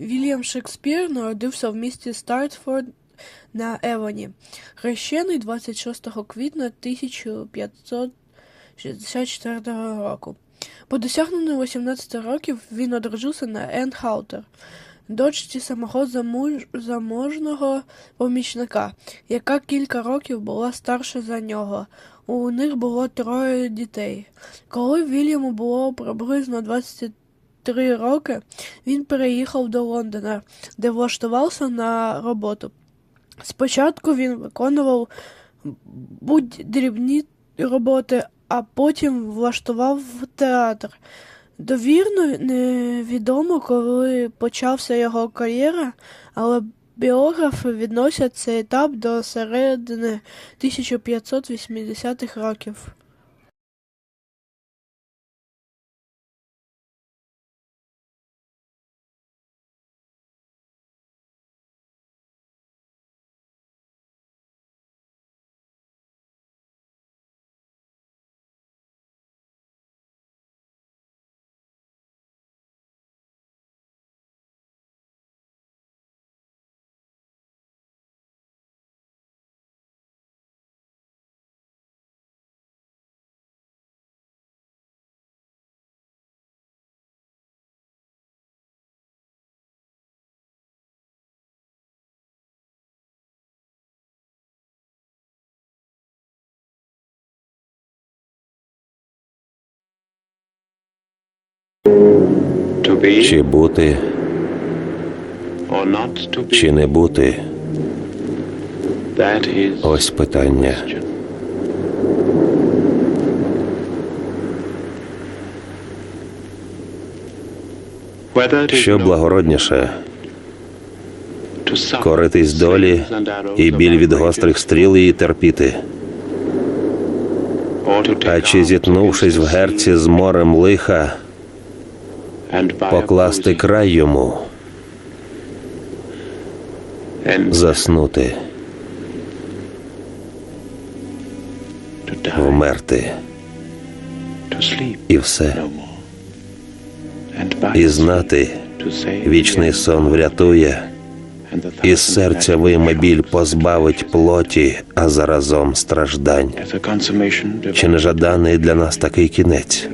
Вільям Шекспір народився в місті Стартфорд на Евоні, хрещений 26 квітня 1564 року. По досягненню 18 років він одружився на Енн Хаутер, дочці самого замуж... заможного помічника, яка кілька років була старша за нього. У них було троє дітей. Коли Вільяму було приблизно 23 роки, він переїхав до Лондона, де влаштувався на роботу. Спочатку він виконував будь-дрібні роботи, а потім влаштував в театр. Довірно невідомо, коли почався його кар'єра, але біографи відносять цей етап до середини 1580-х років. Чи бути, чи не бути? Ось питання. Що благородніше? коритись долі і біль від гострих стріл її терпіти, а чи arms зіткнувшись в герці з морем лиха, покласти край йому, заснути, вмерти, і все. І знати, вічний сон врятує, thousand серця вийме біль, позбавить плоті, а заразом страждань. Чи не жаданий для нас такий кінець?